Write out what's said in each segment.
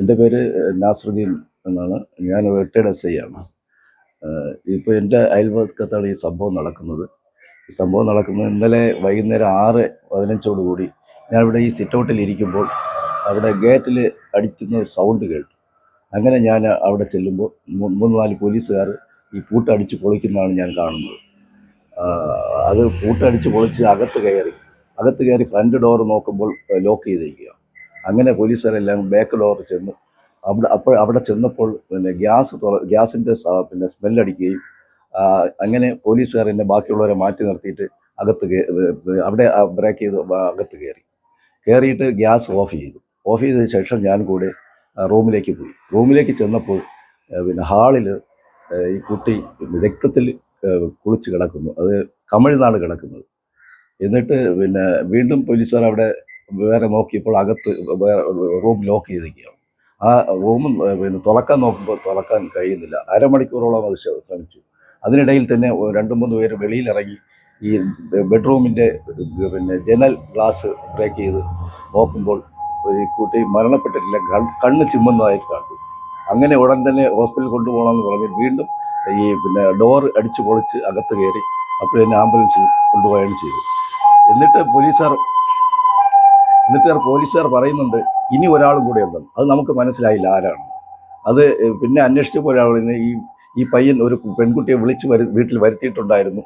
എന്റെ പേര് നാസറുദ്ദീൻ എന്നാണ്. ഞാൻ റിട്ടയർഡ് എസ് ഐ ആണ് ഇപ്പോൾ എന്റെ അയൽവക്കത്താണ് ഈ സംഭവം നടക്കുന്നത്. ഈ സംഭവം നടക്കുന്നത് ഇന്നലെ വൈകുന്നേരം ആറ് കൂടി ഇവിടെ ഈ സിറ്റൗട്ടിൽ ഇരിക്കുമ്പോൾ അവിടെ ഗേറ്റിൽ അടിക്കുന്ന ഒരു സൗണ്ട് കേട്ടു. അങ്ങനെ ഞാൻ അവിടെ ചെല്ലുമ്പോൾ മൂന്ന് നാല് പോലീസുകാർ ഈ പൂട്ടടിച്ച് പൊളിക്കുന്നതാണ് ഞാൻ കാണുന്നത്. അത് പൂട്ടടിച്ച് പൊളിച്ച് അകത്ത് കയറി അകത്ത് കയറി ഫ്രണ്ട് ഡോർ നോക്കുമ്പോൾ ലോക്ക് ചെയ്തിരിക്കുക അങ്ങനെ പോലീസുകാരെല്ലാം ബാക്ക് ഡോർ ചെന്ന് അവിടെ അപ്പോൾ അവിടെ ചെന്നപ്പോൾ പിന്നെ ഗ്യാസ് തുറ ഗ്യാസിന്റെ പിന്നെ സ്മെല്ലടിക്കുകയും അങ്ങനെ പോലീസുകാർ എന്നെ ബാക്കിയുള്ളവരെ മാറ്റി നിർത്തിയിട്ട് അകത്ത് അവിടെ ബ്രേക്ക് ചെയ്ത് അകത്ത് കയറി. കയറിയിട്ട് ഗ്യാസ് ഓഫ് ചെയ്തു. ഓഫ് ചെയ്തതിന് ശേഷം ഞാൻ കൂടെ റൂമിലേക്ക് പോയി. റൂമിലേക്ക് ചെന്നപ്പോൾ പിന്നെ ഹാളിൽ ഈ കുട്ടി രക്തത്തിൽ കുളിച്ച് കിടക്കുന്നു. അത് തമിഴ്നാട് കിടക്കുന്നത്. എന്നിട്ട് പിന്നെ വീണ്ടും പോലീസുകാർ അവിടെ വേറെ നോക്കിയപ്പോൾ അകത്ത് വേറെ റൂം ലോക്ക് ചെയ്തിരിക്കുകയാണ്. ആ റൂം പിന്നെ തുറക്കാൻ നോക്കുമ്പോൾ തുറക്കാൻ കഴിയുന്നില്ല. അരമണിക്കൂറോളം അത് ശ്ര- ശ്രമിച്ചു. അതിനിടയിൽ തന്നെ രണ്ടു മൂന്ന് പേര് വെളിയിലിറങ്ങി ഈ ബെഡ്റൂമിന്റെ പിന്നെ ജനൽ ഗ്ലാസ് ബ്രേക്ക് ചെയ്ത് നോക്കുമ്പോൾ ഈ കുട്ടി മരണപ്പെട്ടിട്ടില്ല കണ്ണ് ചിമ്മുന്നതായിട്ട് കണ്ടു. അങ്ങനെ ഉടൻ തന്നെ ഹോസ്പിറ്റലിൽ കൊണ്ടുപോകണമെന്ന് പറഞ്ഞ് വീണ്ടും ഈ പിന്നെ ഡോർ അടിച്ചു പൊളിച്ച് അകത്ത് കയറി അപ്പോൾ തന്നെ ആംബുലൻസിൽ കൊണ്ടുപോവുകയാണ് ചെയ്തു എന്നിട്ട് പോലീസുകാർ എന്നിട്ട് പോലീസുകാർ പറയുന്നുണ്ട് ഇനി ഒരാളും കൂടെ ഉണ്ടെന്ന് അത് നമുക്ക് മനസ്സിലായില്ല ആരാണ്. അത് പിന്നെ അന്വേഷിച്ചപ്പോഴാണ് ഈ ഈ പയ്യൻ ഒരു പെൺകുട്ടിയെ വിളിച്ച് വരു വീട്ടിൽ വരുത്തിയിട്ടുണ്ടായിരുന്നു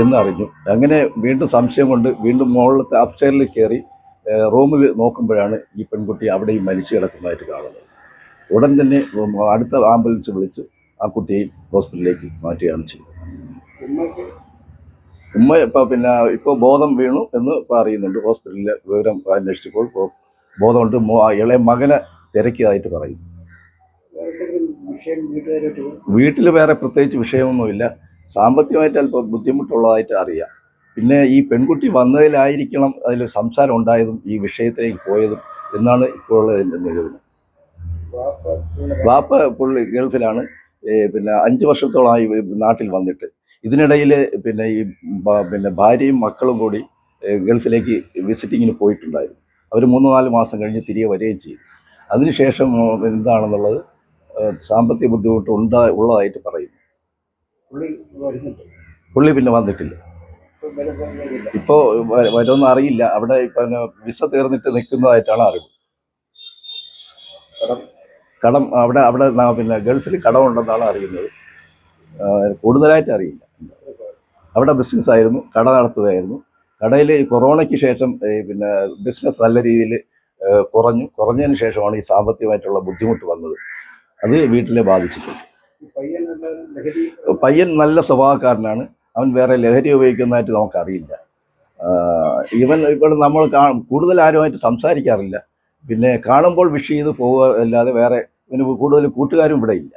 എന്നറിഞ്ഞു അങ്ങനെ വീണ്ടും സംശയം കൊണ്ട് വീണ്ടും മുകളിലത്തെ അപ്സ്റ്റൈലിൽ കയറി റൂമിൽ നോക്കുമ്പോഴാണ് ഈ പെൺകുട്ടി അവിടെയും മരിച്ചു കിടക്കുന്നതായിട്ട് കാണുന്നത്. ഉടൻ തന്നെ അടുത്ത ആംബുലൻസ് വിളിച്ച് ആ കുട്ടിയെ ഹോസ്പിറ്റലിലേക്ക് മാറ്റുകയാണ് ചെയ്തത്. ഉമ്മ ഇപ്പോൾ പിന്നെ ഇപ്പോൾ ബോധം വീണു എന്ന് പറയുന്നുണ്ട് ഹോസ്പിറ്റലിലെ വിവരം അന്വേഷിച്ചപ്പോൾ ബോധമുണ്ട്. ഇളയ മകനെ തിരക്കിയതായിട്ട് പറയും വീട്ടിൽ വേറെ പ്രത്യേകിച്ച് വിഷയമൊന്നുമില്ല. സാമ്പത്തികമായിട്ട് അല്പം ബുദ്ധിമുട്ടുള്ളതായിട്ട് അറിയാം. പിന്നെ ഈ പെൺകുട്ടി വന്നതിലായിരിക്കണം അതിൽ സംസാരം ഉണ്ടായതും ഈ വിഷയത്തിലേക്ക് പോയതും എന്നാണ് ഇപ്പോൾ എന്റെ നിഗമനം. വാപ്പ പുള്ളി ഗൾഫിലാണ്. പിന്നെ അഞ്ച് വർഷത്തോളമായി നാട്ടിൽ വന്നിട്ട്. ഇതിനിടയിൽ പിന്നെ ഈ പിന്നെ ഭാര്യയും മക്കളും കൂടി ഗൾഫിലേക്ക് വിസിറ്റിങ്ങിന് പോയിട്ടുണ്ടായിരുന്നു. അവർ മൂന്ന് നാല് മാസം കഴിഞ്ഞ് തിരികെ വരികയും ചെയ്തു. അതിനുശേഷം എന്താണെന്നുള്ളത് സാമ്പത്തിക ബുദ്ധിമുട്ട് ഉണ്ടാ ഉള്ളതായിട്ട് പറയുന്നു. പുള്ളി പിന്നെ വന്നിട്ടില്ല. ഇപ്പോൾ വരുമെന്ന് അറിയില്ല. അവിടെ പിന്നെ വിസ തീർന്നിട്ട് നിൽക്കുന്നതായിട്ടാണ് അറിവ്. കടം. അവിടെ അവിടെ പിന്നെ ഗൾഫിൽ കടമുണ്ടെന്നാണ് അറിയുന്നത്. കൂടുതലായിട്ട് അറിയില്ല. അവിടെ ബിസിനസ് ആയിരുന്നു കട നടത്തുകയായിരുന്നു. കടയിൽ കൊറോണയ്ക്ക് ശേഷം പിന്നെ ബിസിനസ് നല്ല രീതിയിൽ കുറഞ്ഞു. കുറഞ്ഞതിന് ശേഷമാണ് ഈ സാമ്പത്തികമായിട്ടുള്ള ബുദ്ധിമുട്ട് വന്നത്. അത് വീട്ടിലെ ബാധിച്ചിട്ടുണ്ട്. പയ്യൻ നല്ല സ്വഭാവക്കാരനാണ്. അവൻ വേറെ ലഹരി ഉപയോഗിക്കുന്നതായിട്ട് നമുക്കറിയില്ല. ഇവൻ ഇവിടെ നമ്മൾ കൂടുതൽ ആരുമായിട്ട് സംസാരിക്കാറില്ല. പിന്നെ കാണുമ്പോൾ വിഷ് ചെയ്ത് പോവുക അല്ലാതെ വേറെ ഇവന് കൂടുതൽ കൂട്ടുകാരും ഇവിടെ ഇല്ല.